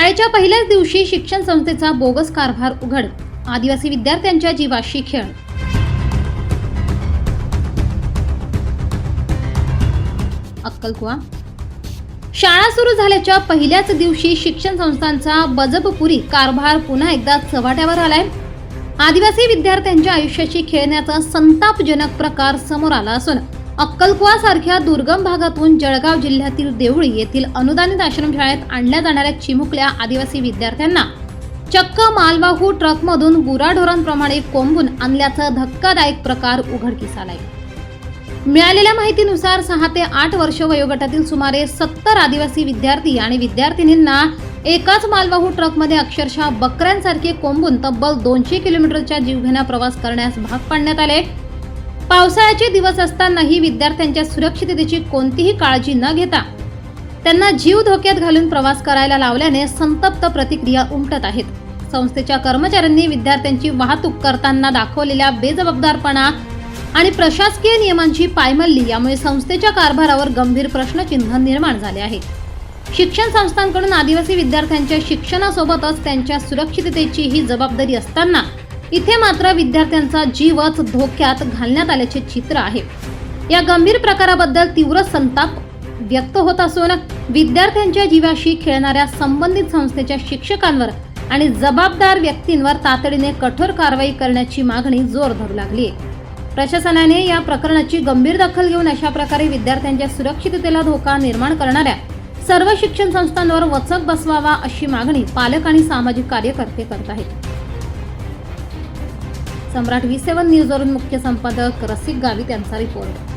शाळेच्या पहिल्याच दिवशी शिक्षण संस्थेचा बोगस कारभार उघड. आदिवासी विद्यार्थ्यांच्या जीवाशी खेळ. अक्कलकुवा. शाळा सुरू झाल्याच्या पहिल्याच दिवशी शिक्षण संस्थांचा बजबपुरी कारभार पुन्हा एकदा चव्हाट्यावर आलाय. आदिवासी विद्यार्थ्यांच्या आयुष्याशी खेळण्याचा संतापजनक प्रकार समोर आला असून अक्कलकुवासारख्या दुर्गम भागातून जळगाव जिल्ह्यातील देवळी येथील अनुदानित आश्रमशाळेत आणल्या जाणाऱ्या चिमुकल्या आदिवासी विद्यार्थ्यांना चक्क मालवाहू ट्रकमधून गुराढोरांप्रमाणे कोंबून आणल्याचा धक्कादायक प्रकार उघडकीस आलाय. मिळालेल्या माहितीनुसार सहा ते आठ वर्ष वयोगटातील सुमारे सत्तर आदिवासी विद्यार्थी आणि विद्यार्थिनींना एकाच मालवाहू ट्रकमध्ये अक्षरशः बकऱ्यांसारखे कोंबून तब्बल दोनशे किलोमीटरच्या जीवघेणा प्रवास करण्यास भाग पाडण्यात आले. पावसाळ्याचे दिवस असतानाही विद्यार्थ्यांच्या सुरक्षिततेची कोणतीही काळजी न घेता त्यांना जीव धोक्यात घालून प्रवास करायला लावल्याने संतप्त प्रतिक्रिया उमटत आहेत. संस्थेच्या कर्मचाऱ्यांनी विद्यार्थ्यांची वाहतूक करताना दाखवलेल्या बेजबाबदारपणा आणि प्रशासकीय नियमांची पायमल्ली यामुळे संस्थेच्या कारभारावर गंभीर प्रश्नचिन्ह निर्माण झाले आहे. शिक्षण संस्थांकडून आदिवासी विद्यार्थ्यांच्या शिक्षणासोबतच त्यांच्या सुरक्षिततेचीही जबाबदारी असताना इथे मात्र विद्यार्थ्यांचा जीवच धोक्यात घालण्यात आल्याचे चित्र आहे. या गंभीर प्रकाराबद्दल तीव्र संताप व्यक्त होत असून विद्यार्थ्यांच्या जीवाशी खेळणाऱ्या संबंधित संस्थेच्या शिक्षकांवर आणि जबाबदार व्यक्तींवर तातडीने कठोर कारवाई करण्याची मागणी जोर धरू लागली आहे. प्रशासनाने या प्रकरणाची गंभीर दखल घेऊन अशा प्रकारे विद्यार्थ्यांच्या सुरक्षिततेला धोका निर्माण करणाऱ्या सर्व शिक्षण संस्थांवर वचक बसवावा अशी मागणी पालक आणि सामाजिक कार्यकर्ते करत आहेत. सम्राट वी सेवन न्यूजवरून मुख्य संपादक रसिक गावित यांचा रिपोर्ट.